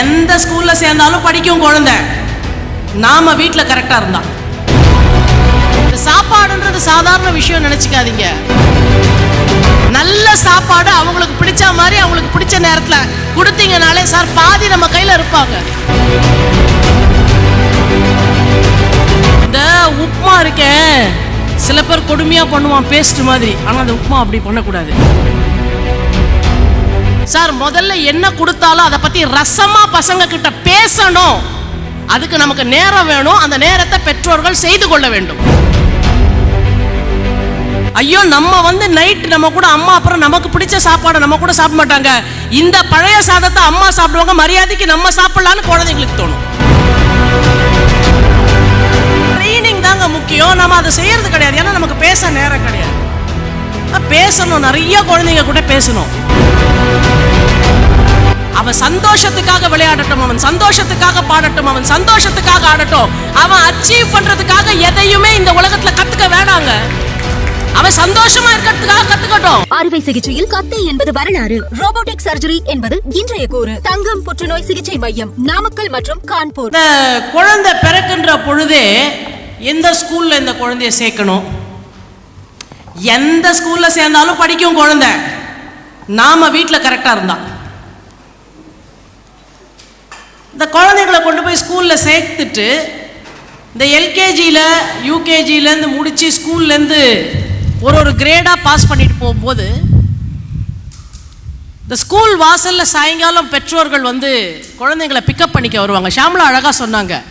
எந்த ஸ்கூல்ல சேர்ந்தாலும் படிக்கும் குழந்தை. நாம வீட்டில் கரெக்டா இருந்தா. இந்த சாப்பாடுன்றது சாதாரண விஷயம் நினைச்சுக்காதீங்க. நல்ல சாப்பாடு அவங்களுக்கு பிடிச்ச மாதிரி அவங்களுக்கு பிடிச்ச நேரத்துல கொடுத்தீங்கனாலே சார் பாதி நம்ம கையில இருப்பாங்க. இந்த உப்புமா இருக்கேன் சில பேர் கொடுமையா பண்ணுவான் பேஸ்ட் மாதிரி. ஆனால் அந்த உப்புமா அப்படி பண்ணக்கூடாது. சார் முதல்ல என்ன கொடுத்தாலும் அதை பத்தி ரசமா பசங்க கிட்ட பேசணும். அதுக்கு நமக்கு நேரம் வேணும். அந்த நேரத்தை பெற்றோர்கள் செய்து கொள்ள வேண்டும். ஐயோ நம்ம வந்து நைட் நம்ம கூட அம்மா அப்புறம் நமக்கு பிடிச்ச சாப்பாடை நம்ம கூட சாப்பிட மாட்டாங்க. இந்த பழைய சாதத்தை அம்மா சாப்பிடுவாங்க. மரியாதைக்கு நம்ம சாப்பிடலான்னு குழந்தைங்களுக்கு தோணும். ட்ரைனிங் தாங்க முக்கியம். நம்ம அதை செய்யறது கிடையாது. ஏன்னா நமக்கு பேச நேரம் கிடையாது. பேசணும். நிறைய குழந்தைங்க கூட பேசணும். அவன் சந்தோஷத்துக்காக விளையாடட்டும் அவன் சந்தோஷத்துக்காக பாடட்டும் அவன் சந்தோஷத்துக்காக ஆடட்டும். அவன் அச்சீவ் பண்றதுக்காக எதையுமே இந்த உலகத்துல கத்துக்க வேணாங்க. அவன் சந்தோஷமா இருக்கிறதுக்காக கத்துக்கட்டும். அறுவை சிகிச்சையில் கத்தை என்பது வரலாறு. ரோபோட்டிக் சர்ஜரி என்பது இன்றைய கூறு. தங்கம் புற்றுநோய் சிகிச்சை மையம் நாமக்கல் மற்றும் கான்பூர். குழந்தை பிறக்கின்ற பொழுதே எந்த ஸ்கூல்ல இந்த குழந்தைய சேர்க்கணும். எந்த ஸ்கூல்ல சேர்ந்தாலும் படிக்கும் குழந்தை. நாம வீட்டில் கரெக்டா இருந்தா. இந்த குழந்தைங்களை கொண்டு போய் ஸ்கூல்ல சேர்த்துட்டு இந்த எல்கேஜியில் யூகேஜிலேருந்து முடிச்சு ஸ்கூல்லேருந்து ஒரு ஒரு கிரேடாக பாஸ் பண்ணிட்டு போகும்போது இந்த ஸ்கூல் வாசல்ல சாயங்காலம் பெற்றோர்கள் வந்து குழந்தைங்களை பிக்கப் பண்ணிக்க வருவாங்க. ஷாம்லா அழகா சொன்னாங்க.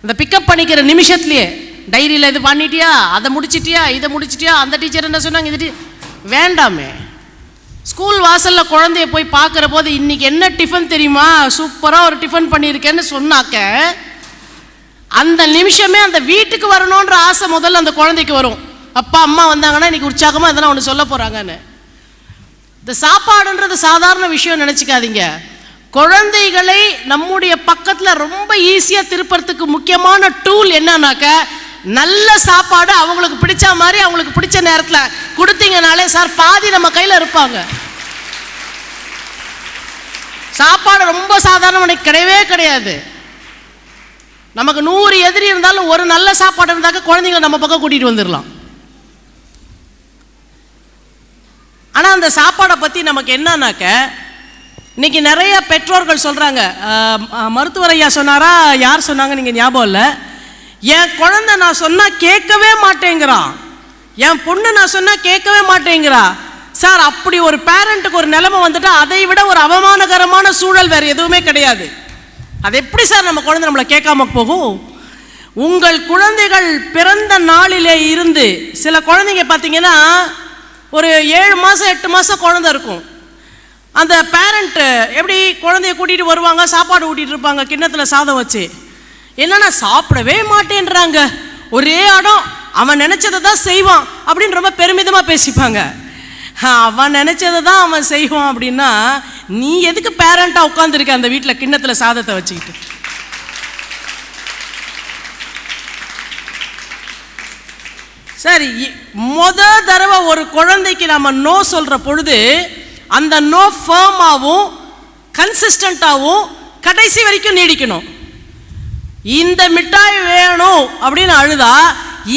அந்த பிக்கப் பண்ணிக்கிற நிமிஷத்துலயே டைரியில் இது பண்ணிட்டியா? அதை முடிச்சிட்டியா? இதை முடிச்சிட்டியா? அந்த டீச்சர் என்ன சொன்னாங்க? இது வேண்டாமே. ஸ்கூல் வாசலில் குழந்தைய போய் பார்க்குற போது இன்றைக்கி என்ன டிஃபன் தெரியுமா? சூப்பராக ஒரு டிஃபன் பண்ணியிருக்கேன்னு சொன்னாக்க அந்த நிமிஷமே அந்த வீட்டுக்கு வரணுன்ற ஆசை முதல்ல அந்த குழந்தைக்கு வரும். அப்பா அம்மா வந்தாங்கன்னா இன்றைக்கி உற்சாகமாக இதெல்லாம் ஒன்று சொல்ல போகிறாங்கன்னு இந்த சாப்பாடுன்றது சாதாரண விஷயம் நினச்சிக்காதீங்க. குழந்தைகளை நம்முடைய பக்கத்தில் ரொம்ப ஈஸியாக திருப்பறதுக்கு முக்கியமான டூல் என்னன்னாக்க நல்ல சாப்பாடு அவங்களுக்கு பிடிச்ச மாதிரி அவங்களுக்கு பிடிச்ச நேரத்தில் கொடுத்தீங்கனாலே சார் பாதி நம்ம கையில் இருப்பாங்க. சாப்பாடு ரொம்ப சாதாரண கிடையவே கிடையாது. நமக்கு நூறு எதிரி இருந்தாலும் ஒரு நல்ல சாப்பாடு இருந்தாக்க குழந்தைங்களை நம்ம பக்கம் கூட்டிகிட்டு வந்துடலாம் ஆனால் அந்த சாப்பாடை பற்றி நமக்கு என்னன்னாக்க இன்னைக்கு நிறைய பெற்றோர்கள் சொல்கிறாங்க மருத்துவர் ஐயா சொன்னாரா? யார் சொன்னாங்க நீங்கள் ஞாபகம் இல்லை. என் குழந்தை நான் சொன்னால் கேட்கவே மாட்டேங்கிறான். என் பொண்ணு நான் சொன்னால் கேட்கவே மாட்டேங்கிறா. சார் அப்படி ஒரு பேரண்ட்டுக்கு ஒரு நிலைமை வந்துட்டா அதை விட ஒரு அவமானகரமான சூழல் வேறு எதுவுமே கிடையாது. அது எப்படி சார் நம்ம குழந்தை நம்மளை கேட்காம போகும்? உங்கள் குழந்தைகள் பிறந்த நாளிலே இருந்து சில குழந்தைங்க பார்த்தீங்கன்னா ஒரு ஏழு மாதம் எட்டு மாதம் குழந்தை இருக்கும். அந்த பேரண்ட்டு எப்படி குழந்தைய கூட்டிகிட்டு வருவாங்க சாப்பாடு ஊட்டிகிட்டு இருப்பாங்க கிண்ணத்தில் சாதம் வச்சு. என்னன்னா சாப்பிடவே மாட்டேன்றாங்க. ஒரே இடம் அவன் நினைச்சதை தான் செய்வான் அப்படின்னு ரொம்ப பெருமிதமாக பேசிப்பாங்க. அவன் நினச்சதை தான் அவன் செய்வான் அப்படின்னா நீ எதுக்கு பேரண்ட்டாக உட்காந்துருக்க அந்த வீட்டில் கிண்ணத்தில் சாதத்தை வச்சுக்கிட்டு? சரி இ- முத தடவை ஒரு குழந்தைக்கு நம்ம நோ சொல்கிற பொழுது அந்த நோ ஃபேமாகவும் கன்சிஸ்டண்ட்டாகவும் கடைசி வரைக்கும் நீடிக்கணும். இந்த மிட்டாய் வேணும் அப்படின்னு அழுதா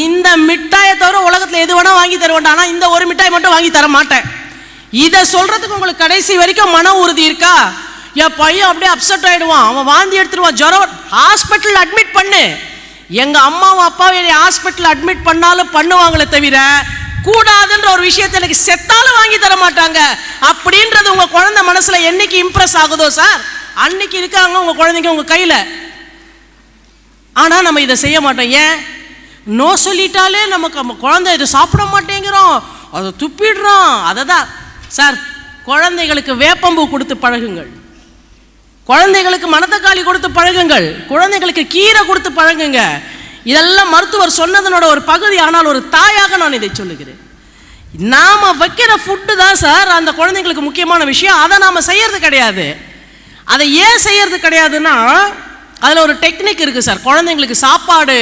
இந்த மிட்டாயை தவிர உலகத்தில் எது வேணா வாங்கி தருவேன் ஆனால் இந்த ஒரு மிட்டாய் மட்டும் வாங்கி தர மாட்டேன். இதை சொல்றதுக்கு உங்களுக்கு கடைசி வரைக்கும் மன உறுதி இருக்கா? என் பையன் அப்படியே அப்செட் ஆயிடுவான். அவன் வாந்தி எடுத்துருவான். ஜுரம் ஹாஸ்பிட்டல் அட்மிட் பண்ணு. எங்க அம்மாவும் அப்பாவும் என்னை ஹாஸ்பிட்டல் அட்மிட் பண்ணாலும் பண்ணுவாங்களே தவிர கூடாதுன்ற ஒரு விஷயத்தை எனக்கு செத்தாலும் வாங்கி தர மாட்டாங்க. அப்படின்றது உங்க குழந்தை மனசுல என்னைக்கு இம்ப்ரெஸ் ஆகுதோ சார் அன்னைக்கு இருக்காங்க உங்க குழந்தைங்க உங்க கையில. ஆனால் நம்ம இதை செய்ய மாட்டோம். ஏன்? நோ சொல்லிட்டாலே நமக்கு நம்ம குழந்தை இதை சாப்பிட மாட்டேங்கிறோம். அதை துப்பிடுறோம். அதை தான் சார் குழந்தைகளுக்கு வேப்பம்பூ கொடுத்து பழகுங்கள். குழந்தைகளுக்கு மணத்தக்காளி கொடுத்து பழகுங்கள். குழந்தைகளுக்கு கீரை கொடுத்து பழகுங்க. இதெல்லாம் மருத்துவர் சொன்னதனோட ஒரு பகுதி. ஆனால் ஒரு தாயாக நான் இதை சொல்லுகிறேன். நாம் வைக்கிற ஃபுட்டு தான் சார் அந்த குழந்தைங்களுக்கு முக்கியமான விஷயம். அதை நாம் செய்யறது கிடையாது. அதை ஏன் செய்யறது கிடையாதுன்னா அதில் ஒரு டெக்னிக் இருக்குது சார். குழந்தைங்களுக்கு சாப்பாடு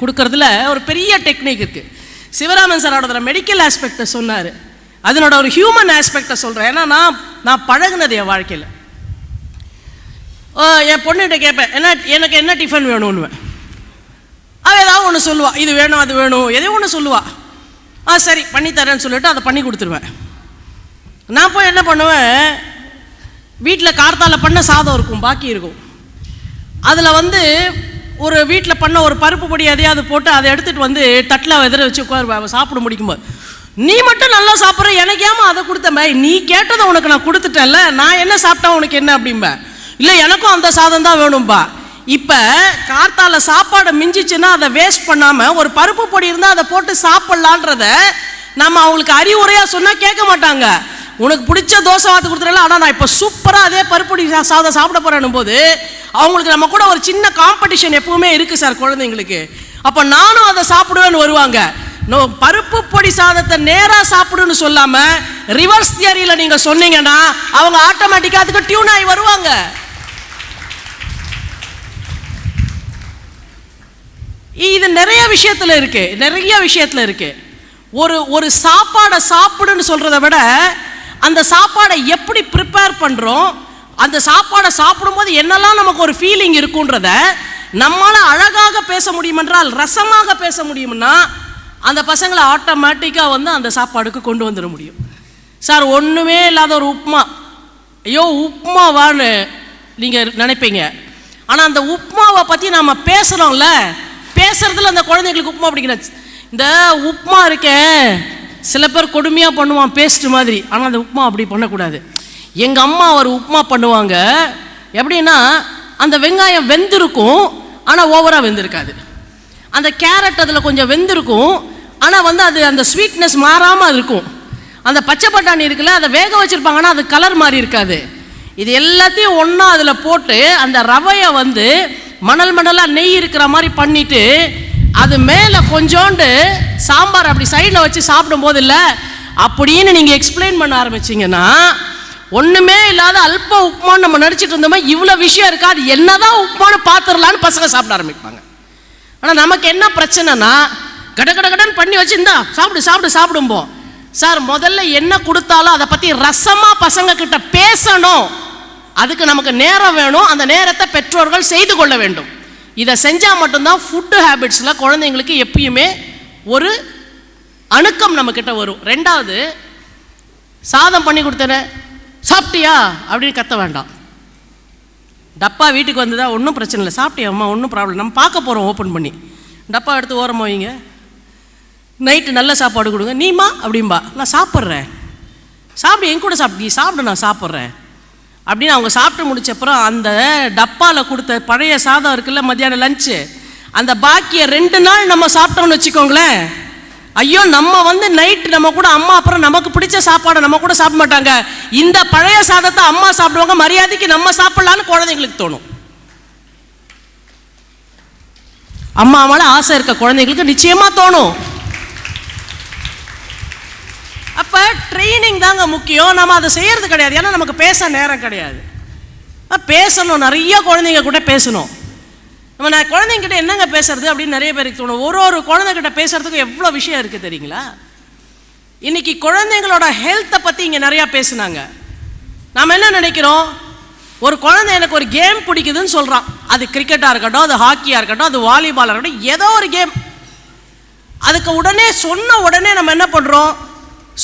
கொடுக்கறதுல ஒரு பெரிய டெக்னிக் இருக்குது சிவராமன் சார் அதோட மெடிக்கல் ஆஸ்பெக்டை சொன்னார். அதனோட ஒரு ஹியூமன் ஆஸ்பெக்டை சொல்கிறேன் ஏன்னா நான் நான் பழகுனது என் வாழ்க்கையில். என் பொண்ணுகிட்ட கேட்பேன் என்ன எனக்கு என்ன டிஃபன் வேணும்னுவேன்? அவள் ஏதாவது ஒன்று சொல்லுவாள் இது வேணும் அது வேணும். எதையோ ஒன்று சொல்லுவாள் ஆ சரி பண்ணித்தரேன்னு சொல்லிட்டு அதை பண்ணி கொடுத்துருவேன். நான் போய் என்ன பண்ணுவேன்? வீட்டில் கார்த்தால பண்ண சாதம் இருக்கும் பாக்கி இருக்கும். அதில் வந்து ஒரு வீட்டில் பண்ண ஒரு பருப்பு பொடி எதையாவது போட்டு அதை எடுத்துகிட்டு வந்து தட்டில் எதிர வச்சு உட்காருவேன் சாப்பிட முடிக்கும்போது. நீ மட்டும் நல்லா சாப்பிட்ற எனக்கு ஏமா அதை கொடுத்தமே நீ கேட்டதை உனக்கு நான் கொடுத்துட்டேன்ல நான் என்ன சாப்பிட்டா உனக்கு என்ன அப்படிம்பேன் இல்லை எனக்கும் அந்த சாதம் தான் வேணும்பா. இப்போ கார்த்தால சாப்பாடு மிஞ்சிச்சுன்னா அதை வேஸ்ட் பண்ணாமல் ஒரு பருப்பு பொடி இருந்தால் அதை போட்டு சாப்பிட்லான்றத நம்ம அவங்களுக்கு அறிவுரையாக சொன்னால் கேட்க மாட்டாங்க. உனக்கு பிடிச்ச தோசை வாத்து கொடுத்துடல ஆனால் நான் இப்போ சூப்பராக அதே பருப்பொடி சா- சாதம் சாப்பிட போகிறேன்னும் போது அவங்களுக்கு நம்ம கூட ஒரு சின்ன காம்படிஷன் எப்பவுமே இருக்குது சார் குழந்தைங்களுக்கு. அப்போ நானும் அதை சாப்பிடுவேன்னு வருவாங்க. நோ பருப்பு பொடி சாதத்தை நேராக சாப்பிடுன்னு சொல்லாமல் ரிவர்ஸ் தியரியில் நீங்கள் சொன்னீங்கன்னா அவங்க ஆட்டோமேட்டிக்காக அதுக்கு டியூன் ஆகி வருவாங்க. இது நிறைய விஷயத்தில் இருக்கு. நிறைய விஷயத்தில் இருக்கு. ஒரு ஒரு சாப்பாடை சாப்பிடுன்னு சொல்றதை விட அந்த சாப்பாடை எப்படி ப்ரிப்பேர் பண்ணுறோம் அந்த சாப்பாடை சாப்பிடும்போது என்னெல்லாம் நமக்கு ஒரு ஃபீலிங் இருக்குன்றத நம்மளால் அழகாக பேச முடியுமென்றால் ரசமாக பேச முடியும்னா அந்த பசங்களை ஆட்டோமேட்டிக்காக வந்து அந்த சாப்பாடுக்கு கொண்டு வந்துட முடியும். சார் ஒன்றுமே இல்லாத ஒரு உப்புமா ஐயோ உப்புமாவான்னு நீங்கள் நினைப்பீங்க. ஆனால் அந்த உப்புமாவை பற்றி நம்ம பேசுகிறோம்ல பேசுறதுல அந்த குழந்தைங்களுக்கு உப்புமா பிடிக்கிற இந்த உப்புமா இருக்கே சில பேர் கொடுமையாக பண்ணுவான் பேஸ்ட் மாதிரி. ஆனால் அந்த உப்புமா அப்படி பண்ணக்கூடாது. எங்கள் அம்மா ஒரு உப்புமா பண்ணுவாங்க. எப்படின்னா அந்த வெங்காயம் வெந்திருக்கும் ஆனால் ஓவராக வெந்திருக்காது. அந்த கேரட் அதில் கொஞ்சம் வெந்திருக்கும் ஆனால் வந்து அது அந்த ஸ்வீட்னஸ் மாறாமல் இருக்கும். அந்த பச்சை பட்டாணி இருக்குல்ல அதை வேக வச்சுருப்பாங்கன்னா அது கலர் மாதிரி இருக்காது. இது எல்லாத்தையும் ஒன்றா அதில் போட்டு அந்த ரவையை வந்து மணல் மணலாக நெய் இருக்கிற மாதிரி பண்ணிட்டு அது மேலே கொஞ்சோண்டு சாம்பார் அப்படி சைடில் வச்சு சாப்பிடும்போது இல்லை அப்படின்னு நீங்கள் எக்ஸ்பிளைன் பண்ண ஆரம்பிச்சிங்கன்னா ஒன்றுமே இல்லாத அல்ப உப்புமான்னு நம்ம நடிச்சிட்டு இருந்தோமா இவ்வளோ விஷயம் இருக்கா? அது என்னதான் உப்புமான்னு பார்த்துடலான்னு பசங்க சாப்பிட ஆரம்பிப்பாங்க. ஆனால் நமக்கு என்ன பிரச்சனைனா கட கட கடன்னு பண்ணி வச்சு இந்தா சாப்பிடு சாப்பிடு சாப்பிடும்போம் சார் முதல்ல என்ன கொடுத்தாலும் அதை பற்றி ரசமாக பசங்க கிட்ட பேசணும். அதுக்கு நமக்கு நேரம் வேணும். அந்த நேரத்தை பெற்றோர்கள் செய்து கொள்ள வேண்டும். இதை செஞ்சால் மட்டும்தான் ஃபுட்டு ஹேபிட்ஸில் குழந்தைங்களுக்கு எப்பயுமே ஒரு அணுக்கம் நம்மக்கிட்ட வரும். ரெண்டாவது சாதம் பண்ணி கொடுத்தேன் சாப்பிட்டியா? அப்படின்னு கத்த வேண்டாம். டப்பா வீட்டுக்கு வந்ததா ஒன்றும் பிரச்சனை இல்லை. சாப்பிட்டியா அம்மா? ஒன்றும் ப்ராப்ளம் நம்ம பார்க்க போகிறோம் ஓப்பன் பண்ணி. டப்பா எடுத்து ஓரம் வைங்க. நைட்டு நல்ல சாப்பாடு கொடுங்க. நீமா அப்படிம்பா. நான் சாப்பிட்றேன். சாப்பிடு என் கூட சாப்பிடு. நீ சாப்பிடு நான் சாப்பிட்றேன். அப்படின்னு அவங்க சாப்பிட்டு முடிச்சப்புறம் அந்த டப்பாவில் கொடுத்த பழைய சாதம் இருக்குல்ல மத்தியானம் லஞ்சு அந்த பாக்கியை ரெண்டு நாள் நம்ம சாப்பிட்டோம்னு வச்சுக்கோங்களேன். ஐயோ நம்ம வந்து நைட் நம்ம கூட அம்மா அப்புறம் நமக்கு பிடிச்ச சாப்பாடை நம்ம கூட சாப்பிட மாட்டாங்க. இந்த பழைய சாதத்தை அம்மா சாப்பிடுவாங்க மரியாதைக்கு நம்ம சாப்பிடலான்னு குழந்தைங்களுக்கு தோணும். அம்மா மேல ஆசை இருக்க குழந்தைங்களுக்கு நிச்சயமா தோணும். அப்ப ட்ரைனிங் தாங்க முக்கியம். நம்ம அதை செய்யறது கிடையாது. ஏன்னா நமக்கு பேச நேரம் கிடையாது. பேசணும். நிறைய குழந்தைங்க கூட பேசணும். நம்ம நான் குழந்தைங்கிட்ட என்னங்க பேசுறது அப்படின்னு நிறைய பேருக்கு தோணும். ஒரு ஒரு குழந்தைகிட்ட பேசுறதுக்கு எவ்வளோ விஷயம் இருக்குது தெரியுங்களா? இன்னைக்கு குழந்தைங்களோட ஹெல்த்தை பற்றி இங்கே நிறையா பேசுனாங்க. நாம் என்ன நினைக்கிறோம்? ஒரு குழந்தை எனக்கு ஒரு கேம் பிடிக்குதுன்னு சொல்கிறான் அது கிரிக்கெட்டாக இருக்கட்டும் அது ஹாக்கியாக இருக்கட்டும் அது வாலிபாலாக இருக்கட்டும் ஏதோ ஒரு கேம் அதுக்கு உடனே சொன்ன உடனே நம்ம என்ன பண்ணுறோம்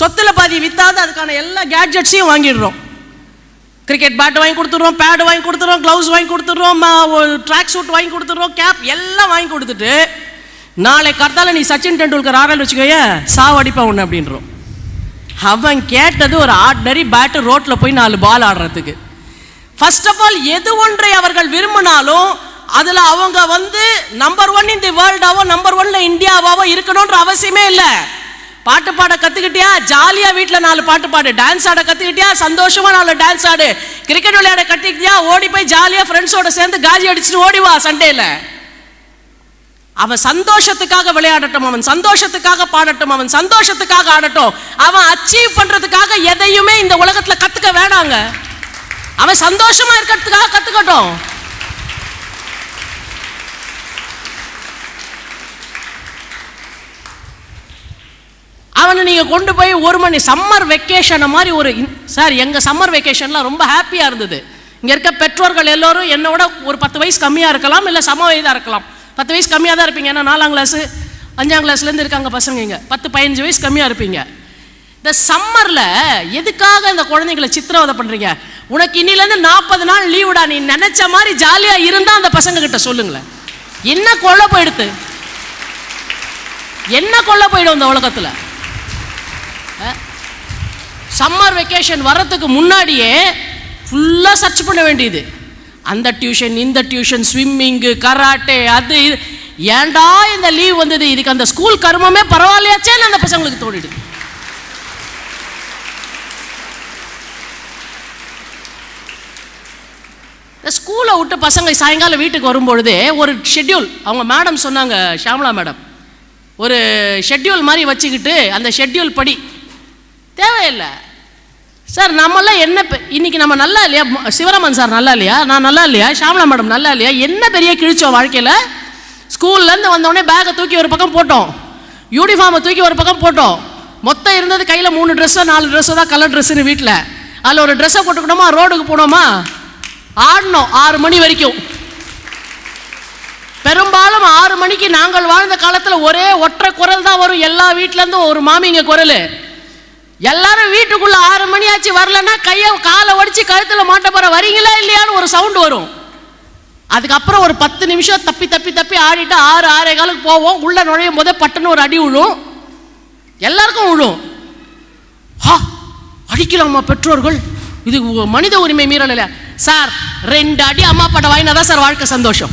சொத்தில் பாதி விற்றாது அதுக்கான எல்லா கேட்ஜெட்ஸையும் வாங்கிடுறோம். கிரிக்கெட் பேட் வாங்கி கொடுத்துட்றோம் பேடு வாங்கி கொடுத்துட்றோம் க்ளவுஸ் வாங்கி கொடுத்துட்றோம் ட்ராக் சூட் வாங்கி கொடுத்துட்றோம் கேப் எல்லாம் வாங்கி கொடுத்துட்டு நாளை கர்த்தால நீ சச்சின் டெண்டுல்கர் ஆடல் வச்சுக்கோய சாவடிப்பா ஒன்று அப்படின்றோம். அவன் கேட்டது ஒரு ஆர்டினரி பேட்டு ரோட்டில் போய் நாலு பால் ஆடுறதுக்கு. ஃபர்ஸ்ட் ஆஃப் ஆல் எது ஒன்றை அவர்கள் விரும்பினாலும் அதில் அவங்க வந்து நம்பர் ஒன் இன் தி வேர்ல்டாவோ நம்பர் ஒன்ல இந்தியாவாவோ இருக்கணுன்ற அவசியமே இல்லை. பாட்டு பாட கத்துக்கிட்டியா? ஜாலியா வீட்டில் நாலு பாட்டு பாடு. டான்ஸ் ஆட கத்துக்கிட்டியா? சந்தோஷமா நாலு டான்ஸ் ஆடு. கிரிக்கெட் விளையாட கத்துக்கிட்டியா? ஓடி போய் ஜாலியா ஃப்ரெண்ட்ஸோட சேர்ந்து காஜி அடிச்சுட்டு ஓடி வா சண்டேல அவன் சந்தோஷத்துக்காக விளையாடட்டும் அவன் சந்தோஷத்துக்காக பாடட்டும் அவன் சந்தோஷத்துக்காக ஆடட்டும். அவன் அச்சீவ் பண்றதுக்காக எதையுமே இந்த உலகத்துல கத்துக்க வேணாங்க. அவன் சந்தோஷமா இருக்கிறதுக்காக கத்துக்கட்டும். அவனை நீங்கள் கொண்டு போய் ஒரு மணி சம்மர் வெக்கேஷனை மாதிரி ஒரு சார் எங்கள் சம்மர் வெக்கேஷன்லாம் ரொம்ப ஹாப்பியாக இருந்தது. இங்கே இருக்க பெற்றோர்கள் எல்லோரும் என்னோட ஒரு பத்து வயசு கம்மியாக இருக்கலாம் இல்லை சம வயதாக இருக்கலாம். பத்து வயசு கம்மியாக தான் இருப்பீங்க. ஏன்னா நாலாம் கிளாஸு அஞ்சாம் கிளாஸ்லேருந்து இருக்காங்க பசங்க இங்கே. பத்து பதினஞ்சு வயசு கம்மியாக இருப்பீங்க. இந்த சம்மரில் எதுக்காக இந்த குழந்தைங்களை சித்திரவதை பண்ணுறீங்க உனக்கு இன்னிலேருந்து நாற்பது நாள் லீவுடா நீ நினச்ச மாதிரி ஜாலியாக இருந்தால் அந்த பசங்கக்கிட்ட சொல்லுங்களேன். என்ன கொள்ள போயிடுத்து? என்ன கொள்ள போயிடும் இந்த உலகத்தில்? சம்மர் வெக்கேஷன் வர்றதுக்கு முன்னாடியே ஃபுல்லாக சர்ச் பண்ண வேண்டியது. அந்த டியூஷன் இந்த டியூஷன் ஸ்விம்மிங்கு கராட்டே அது இது. ஏன்டா இந்த லீவ் வந்தது? இதுக்கு அந்த ஸ்கூல் கர்மமே பரவாயில்லையாச்சேன்னு அந்த பசங்களுக்கு தோணிடுது. இந்த ஸ்கூலை விட்டு பசங்க சாயங்காலம் வீட்டுக்கு வரும்பொழுதே ஒரு ஷெட்யூல் அவங்க மேடம் சொன்னாங்க ஷியாமலா மேடம் ஒரு ஷெட்யூல் மாதிரி வச்சுக்கிட்டு அந்த ஷெட்யூல் படி தேவையில்லை. சார் நம்மளாம் என்ன பெ- இன்னைக்கு நம்ம நல்லா இல்லையா? சிவராமன் சார் நல்லா இல்லையா? நான் நல்லா இல்லையா? ஷாமலா மேடம் நல்லா இல்லையா? என்ன பெரிய கிழிச்சோம் வாழ்க்கையில்? ஸ்கூல்லேருந்து வந்தோடனே பேக்கை தூக்கி ஒரு பக்கம் போட்டோம். யூனிஃபார்மை தூக்கி ஒரு பக்கம் போட்டோம். மொத்தம் இருந்தது கையில் மூணு ட்ரெஸ்ஸோ நாலு ட்ரெஸ்ஸோ தான் கலர் ட்ரெஸ்ஸுன்னு வீட்டில் அதில் ஒரு ட்ரெஸ்ஸை போட்டுக்கணுமா ரோடுக்கு போனோமா? ஆடணும் ஆறு மணி வரைக்கும். பெரும்பாலும் ஆறு மணிக்கு நாங்கள் வாழ்ந்த காலத்தில் ஒரே ஒற்றை குரல் தான் வரும். எல்லா வீட்டிலேருந்தும் ஒரு மாமிங்க குரல். எல்லாரும் வீட்டுக்குள்ள ஆறு மணி ஆச்சு வரலன்னா கையை காலை ஒடிச்சு கழுத்தில் மாட்ட போற வரீங்களா இல்லையான்னு ஒரு சவுண்ட் வரும். அதுக்கப்புறம் ஒரு பத்து நிமிஷம் தப்பி தப்பி தப்பி ஆடிட்டு ஆறு ஆறே காலுக்கு போவோம். உள்ள நுழையும் போதே பட்டுன்னு ஒரு அடி விழும். எல்லாருக்கும் விழும். ஹா அடிக்கலாமா பெற்றோர்கள்? இது மனித உரிமை மீறல சார் ரெண்டு அடி அம்மா அப்பாட்ட வாங்கினா தான் சார் வாழ்க்கை சந்தோஷம்.